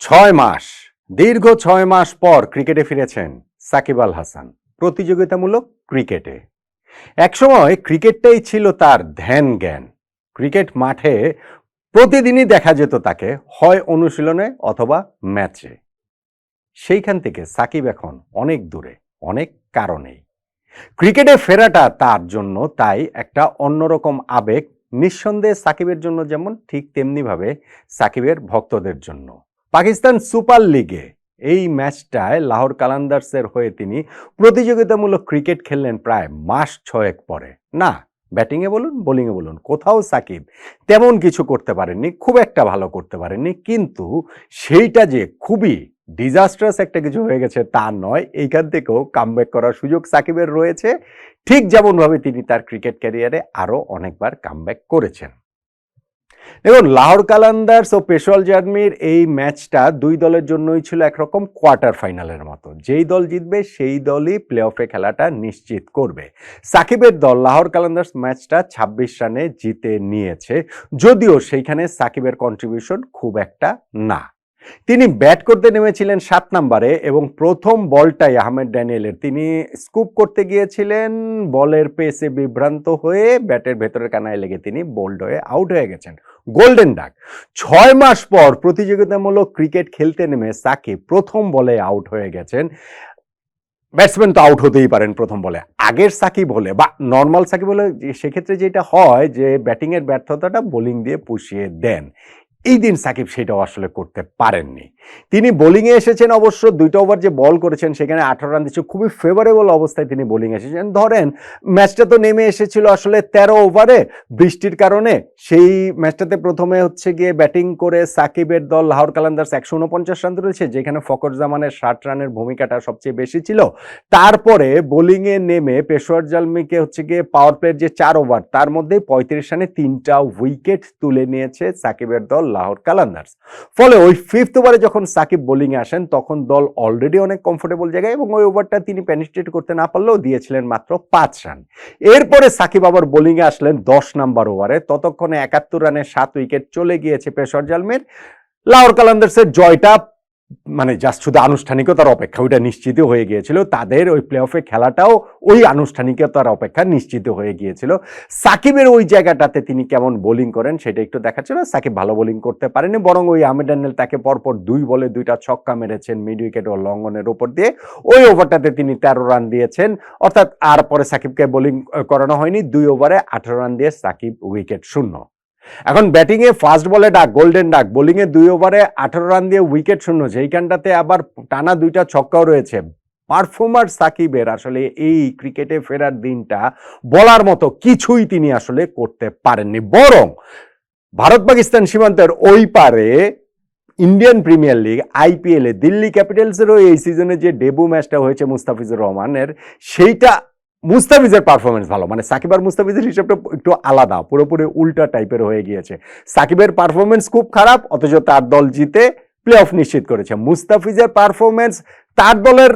ছয় মাস, দীর্ঘ ছয় মাস পর ক্রিকেটে ফিরেছেন সাকিব আল হাসান প্রতিযোগিতামূলক ক্রিকেটে। একসময় ক্রিকেটটাই ছিল তার ধ্যান জ্ঞান। ক্রিকেট মাঠে প্রতিদিনই দেখা যেত তাকে, হয় অনুশীলনে অথবা ম্যাচে। সেইখান থেকে সাকিব এখন অনেক দূরে, অনেক কারণেই ক্রিকেটে ফেরাটা তার জন্য তাই একটা অন্যরকম আবেগ, নিঃসন্দেহে সাকিবের জন্য যেমন ঠিক তেমনিভাবে সাকিবের ভক্তদের জন্য। পাকিস্তান সুপার লিগে এই ম্যাচটায় লাহোর কালান্দার্সের হয়ে তিনি প্রতিযোগিতামূলক ক্রিকেট খেললেন প্রায় মাস ছয়েক পরে। না, ব্যাটিংয়ে বলুন, বোলিংয়ে বলুন, কোথাও সাকিব তেমন কিছু করতে পারেননি, খুব একটা ভালো করতে পারেননি, কিন্তু সেইটা যে খুবই ডিজাস্ট্রাস একটা কিছু হয়ে গেছে তা নয়, এইখান থেকেও কামব্যাক করার সুযোগ সাকিবের রয়েছে। ঠিক যেমনভাবে তিনি তার ক্রিকেট ক্যারিয়ারে আরও অনেকবার কামব্যাক করেছেন। দেখুন, লাহোর কালান্দার্স ও পেশোয়াল জার্মির এই ম্যাচটা দুই দলের জন্যই ছিল একরকম কোয়ার্টার ফাইনালের মতো। যেই দল জিতবে, সেই দলই প্লে অফে খেলাটা নিশ্চিত করবে। সাকিবের দল লাহোর কালান্দার্স ম্যাচটা ২৬ রানে জিতে নিয়েছে, যদিও সেইখানে সাকিবের কন্ট্রিবিউশন খুব একটা না। তিনি ব্যাট করতে নেমেছিলেন সাত নম্বরে এবং প্রথম বলটাই আহমেদ ড্যানিয়েলের। তিনি স্কুপ করতে গিয়েছিলেন, বলের পেসে বিভ্রান্ত হয়ে ব্যাটের ভেতরের কানায় লেগে তিনি বোল্ড হয়ে আউট হয়ে গেছেন। Golden duck. ছয় মাস পর প্রতিযোগিতামূলক ক্রিকেট খেলতে নেমে সাকিব প্রথম বলে আউট হয়ে গেছেন। ব্যাটসম্যান তো আউট হতেই পারেন প্রথম বলে। আগের সাকিব হলে বা নর্মাল সাকিব হলে সেক্ষেত্রে যেটা হয় যে ব্যাটিংয়ের ব্যর্থতাটা বোলিং দিয়ে পুষিয়ে দেন। এই দিন সাকিব সেটাও আসলে করতে পারেননি। তিনি বোলিংয়ে এসেছেন অবশ্য, দুইটা ওভার যে বল করেছেন সেখানে আঠারো রান দিচ্ছে, খুবই ফেভারেবল অবস্থায় তিনি বোলিং এসেছেন। ধরেন, ম্যাচটা তো নেমে এসেছিল আসলে তেরো ওভারে, বৃষ্টির কারণে। সেই ম্যাচটাতে প্রথমে হচ্ছে গিয়ে ব্যাটিং করে সাকিবের দল লাহোর কালান্দার্স একশো উনপঞ্চাশ রান তুলেছে, যেখানে ফকর জামানের ষাট রানের ভূমিকাটা সবচেয়ে বেশি ছিল। তারপরে বোলিংয়ে নেমে পেশোয়ার জালমিকে হচ্ছে গিয়ে পাওয়ার প্লের যে চার ওভার, তার মধ্যে পঁয়ত্রিশ রানে তিনটা উইকেট তুলে নিয়েছে সাকিবের দল লাহোর কালান্দার্স। ফলে ওই ফিফথ ওভারে যখন সাকিব বোলিংয়ে আসেন, তখন দল অলরেডি অনেক কমফোর্টেবল জায়গায় এবং ওই ওভারটা তিনি প্যানিস্ট্রেট করতে না পারলেও দিয়েছিলেন মাত্র পাঁচ রান এরপরে সাকিব আবার বোলিংয়ে আসলেন দশ নাম্বার ওভারে ততক্ষণে একাত্তর রানে সাত উইকেট চলে গিয়েছে পেশর জালমের। লাহোর কালান্দার্সের জয়টা মানে জাস্ট শুধু আনুষ্ঠানিকতার অপেক্ষা, ওইটা নিশ্চিত হয়ে গিয়েছিল। তাদের ওই প্লে অফে খেলাটাও ওই আনুষ্ঠানিকতার অপেক্ষা নিশ্চিত হয়ে গিয়েছিল। সাকিবের ওই জায়গাটাতে তিনি কেমন বোলিং করেন সেটা একটু দেখার ছিল সাকিব ভালো বোলিং করতে পারেনি, বরং ওই আহমেদ আন্নেল তাকে পরপর দুই বলে দুইটা ছক্কা মেরেছেন মিড উইকেট ও লঙ্ঘনের উপর দিয়ে। ওই ওভারটাতে তিনি তেরো রান দিয়েছেন। অর্থাৎ আর পরে সাকিবকে বোলিং করানো হয়নি, দুই ওভারে আঠেরো রান দিয়ে সাকিব উইকেট শূন্য। এখন ব্যাটিংয়ে ফার্স্ট বলে ডাক গোল্ডেন ডাক। বোলিংয়ে দুই ওভারে আঠারো রান দিয়ে উইকেট শূন্য। সেইখানটাতে আবার টানা দুইটা ছক্কাও রয়েছে। পারফর্মার সাকিবের আসলে এই ক্রিকেটে ফেরার দিনটা বলার মতো কিছুই তিনি আসলে করতে পারেননি। বরং ভারত পাকিস্তান সীমান্তের ওই পারে ইন্ডিয়ান প্রিমিয়ার লিগ আইপিএলে দিল্লি ক্যাপিটালসেরও এই সিজনে যে ডেবু ম্যাচটা হয়েছে মুস্তাফিজুর রহমানের, সেইটা মুস্তাফিজের পারফরমেন্স ভালো। মানে সাকিব আর মুস্তাফিজের হিসাবটা একটু আলাদা, পুরোপুরি উল্টা টাইপের হয়ে গিয়েছে। সাকিবের পারফরমেন্স খুব খারাপ, অথচ তার দল জিতে প্লে অফ নিশ্চিত করেছে। মুস্তাফিজের পারফরমেন্স তার দলের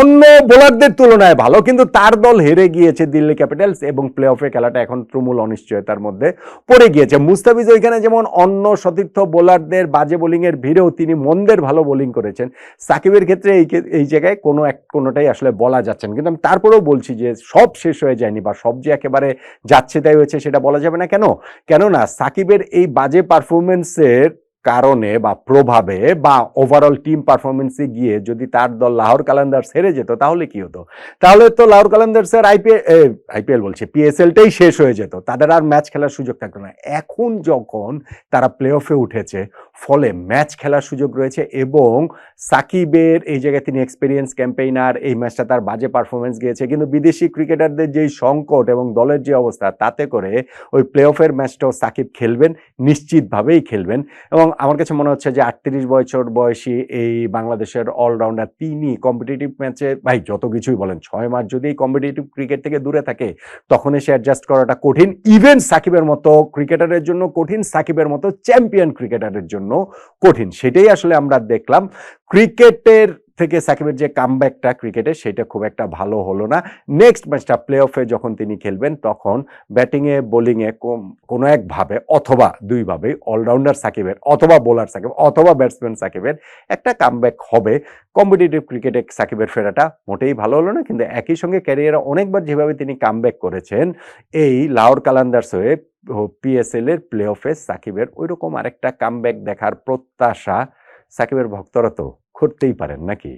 অন্য বোলারদের তুলনায় ভালো, কিন্তু তার দল হেরে গিয়েছে দিল্লি ক্যাপিটালস এবং প্লে অফে খেলাটা এখন তুমুল অনিশ্চয়তার মধ্যে পড়ে গিয়েছে। মুস্তাফিজ ওইখানে যেমন অন্য সতীর্থ বোলারদের বাজে বোলিংয়ের ভিড়েও তিনি মন্দের ভালো বোলিং করেছেন। সাকিবের ক্ষেত্রে এই এই জায়গায় কোনো এক কোনোটাই আসলে বলা যাচ্ছে না। কিন্তু আমি তারপরেও বলছি যে সব শেষ হয়ে যায়নি বা সব যে একেবারে যাচ্ছে তাই হয়েছে সেটা বলা যাবে না। কেন? কেননা সাকিবের এই বাজে পারফরমেন্সের কারণে বা প্রভাবে বা ওভারঅল টিম পারফরমেন্সে গিয়ে যদি তার দল লাহোর কালান্দার্স সেরে যেত, তাহলে কি হতো? তাহলে তো লাহোর কালান্দার্সের আইপিএল আইপিএল বলছে পিএসএলটাই শেষ হয়ে যেত। তাদের আর ম্যাচ খেলার সুযোগ থাকতো না। এখন যখন তারা প্লে অফে উঠেছে ফলে ম্যাচ খেলার সুযোগ রয়েছে এবং সাকিবের এই জায়গায় তিনি এক্সপিরিয়েন্স ক্যাম্পেইনার এই ম্যাচটা তার বাজে পারফরমেন্স গিয়েছে। কিন্তু বিদেশি ক্রিকেটারদের যেই সংকট এবং দলের যে অবস্থা, তাতে করে ওই প্লে অফের ম্যাচটাও সাকিব খেলবেন, নিশ্চিতভাবেই খেলবেন। এবং আমার কাছে মনে হচ্ছে যে আটত্রিশ বছর বয়সী এই বাংলাদেশের অলরাউন্ডার তিনি কম্পিটিটিভ ম্যাচে ভাই, যত কিছুই বলেন, ছয় মাস যদি এই কম্পিটিটিভ ক্রিকেট থেকে দূরে থাকে তখন এসে অ্যাডজাস্ট করাটা কঠিন। ইভেন সাকিবের মতো ক্রিকেটারের জন্য কঠিন, সাকিবের মতো চ্যাম্পিয়ন ক্রিকেটারের জন্য। কঠিন। সেটাই আসলে আমরা দেখলাম। ক্রিকেটের থেকে সাকিবের যে কামব্যাকটা ক্রিকেটে, সেটা খুব একটা ভালো হলো না। নেক্সট ম্যাচটা প্লে অফে যখন তিনি খেলবেন, তখন ব্যাটিংয়ে বোলিংয়ে কোনো একভাবে অথবা দুইভাবেই অলরাউন্ডার সাকিবের, অথবা বোলার সাকিব, অথবা ব্যাটসম্যান সাকিবের একটা কামব্যাক হবে। কম্পিটিটিভ ক্রিকেটে সাকিবের ফেরাটা মোটেই ভালো হলো না, কিন্তু একই সঙ্গে ক্যারিয়ারে অনেকবার যেভাবে তিনি কামব্যাক করেছেন, এই লাহোর কালান্দার্স হয়ে পিএসএল এর প্লে অফে সাকিবের ওই রকম আরেকটা কামব্যাক দেখার প্রত্যাশা সাকিবের ভক্তরা তো করতেই পারেন নাকি?